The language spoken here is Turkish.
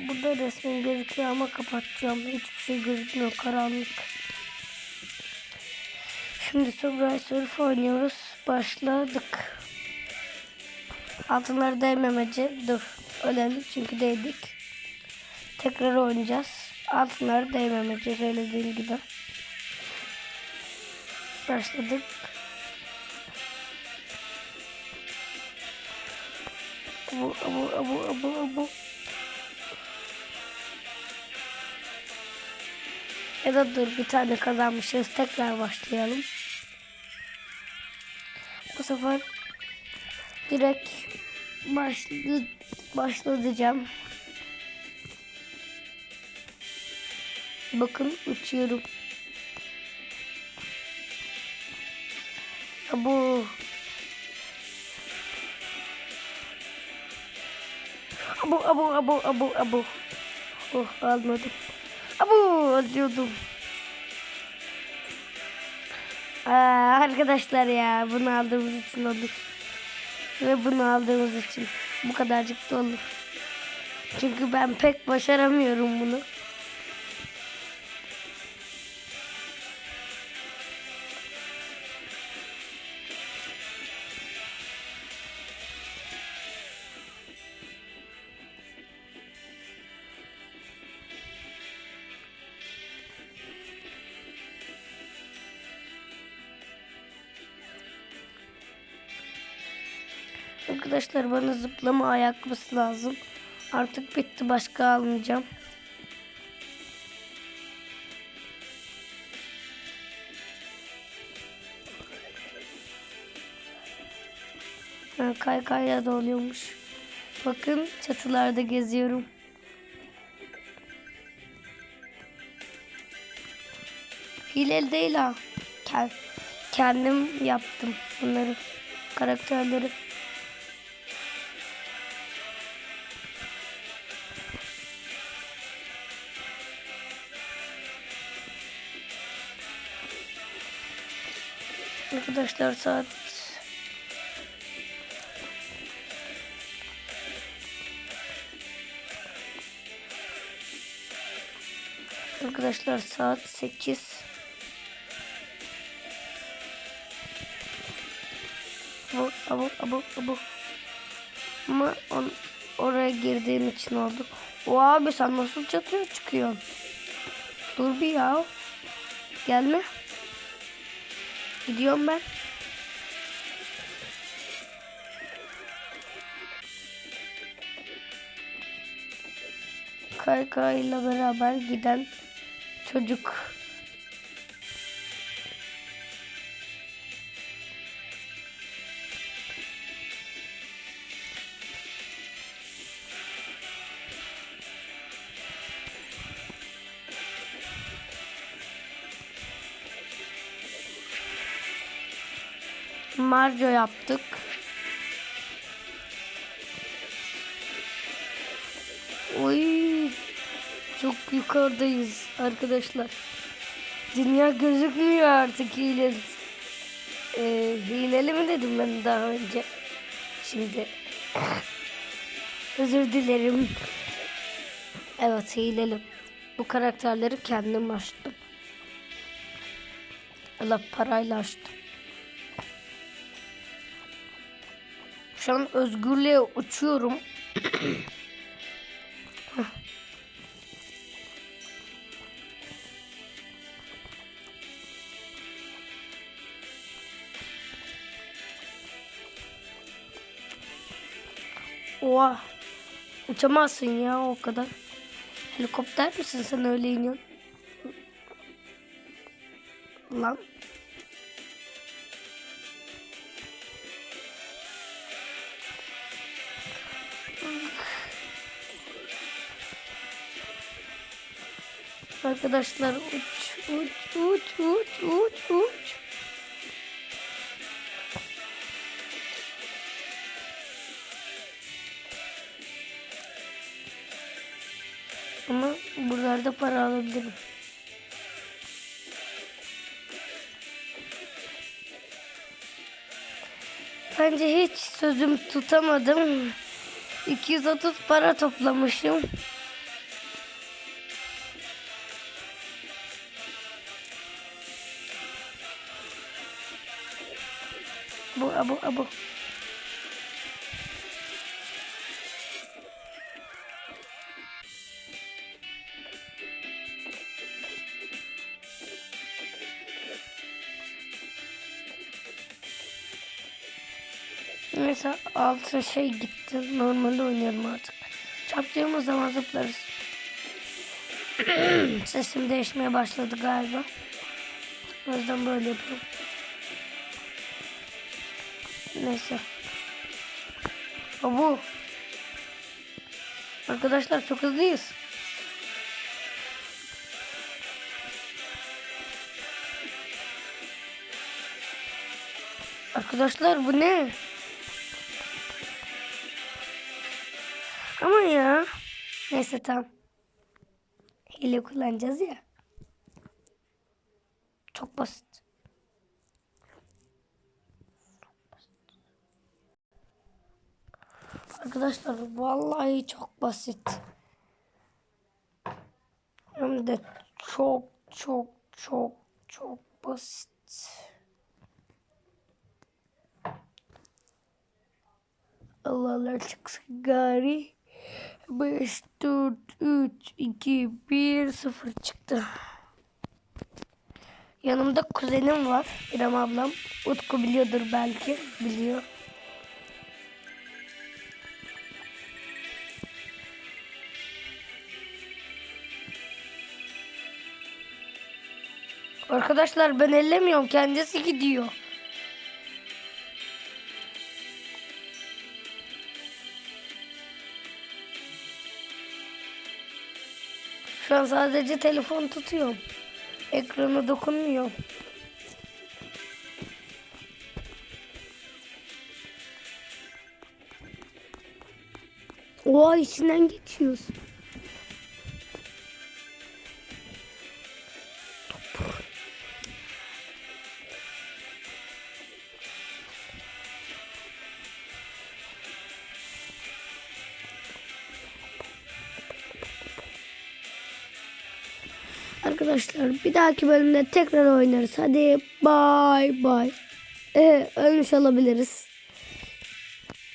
Burada resmin gözüküyor ama kapatacağım. Hiçbir şey gözükmüyor. Karanlık. Şimdi Subway Surf oynuyoruz. Başladık. Altınları değmemeci. Dur. Ölelim çünkü değdik. Tekrar oynayacağız. Altınları değmemeci söylediğim gibi. Başladık. Abu abu abu abu abu. Ya da dur bir tane kazanmışız. Tekrar başlayalım. Bu sefer direkt başlı başlayacağım. Bakın uçuyorum. Bu Abu abu abu abu abu. Oh almadım. Abu alıyordum. Aa, arkadaşlar ya bunu aldığımız için olur. Ve bunu aldığımız için bu kadarcık da olur. Çünkü ben pek başaramıyorum bunu. Arkadaşlar bana zıplama ayakkabısı lazım. Artık bitti başka almayacağım. Ha, kaykayla da. Bakın çatılarda geziyorum. Hileli değil ha. Ken- Kendim yaptım bunları. Karakterleri. Arkadaşlar saat Arkadaşlar saat 8 Bu abu abu abu Ama on, oraya girdiğim için oldu. O abi sen nasıl çatıya çıkıyorsun? Dur bir ya. Gelme. Gidiyorum ben. Kaykayla beraber giden çocuk. Marco yaptık. Oy. Çok yukarıdayız arkadaşlar. Dünya gözükmüyor artık hileli. Ee, hileli mi dedim ben daha önce? Şimdi özür dilerim. Evet hileli. Bu karakterleri kendim açtım. Allah parayla açtım. Şu an özgürlüğe uçuyorum. Oha. Uçamazsın ya o kadar. Helikopter misin sen öyle iniyorsun? Lan. Arkadaşlar uç uç uç uç uç uç. Ama buralarda para alabilirim. Bence hiç sözüm tutamadım. 230 para toplamışım. Bu abu abu. Neyse altı şey gitti. Normalde oynayalım artık. Çarptığımız zaman zıplarız. Sesim değişmeye başladı galiba. O yüzden böyle yapıyorum. Neyse. Bu. Arkadaşlar çok hızlıyız. Arkadaşlar bu ne? Ama ya. Neyse tamam. Hile kullanacağız ya. Çok basit. Arkadaşlar vallahi çok basit. Hem de çok çok çok çok basit. Allah'lar çıksın gari. 5, 4, 3, 2, 1, 0 çıktı. Yanımda kuzenim var. İrem ablam. Utku biliyordur belki. Biliyor. Arkadaşlar ben ellemiyorum. Kendisi gidiyor. Şu an sadece telefon tutuyorum. Ekrana dokunmuyorum. Oha içinden geçiyoruz. Arkadaşlar bir dahaki bölümde tekrar oynarız. Hadi bay bay. Ee, ölmüş olabiliriz.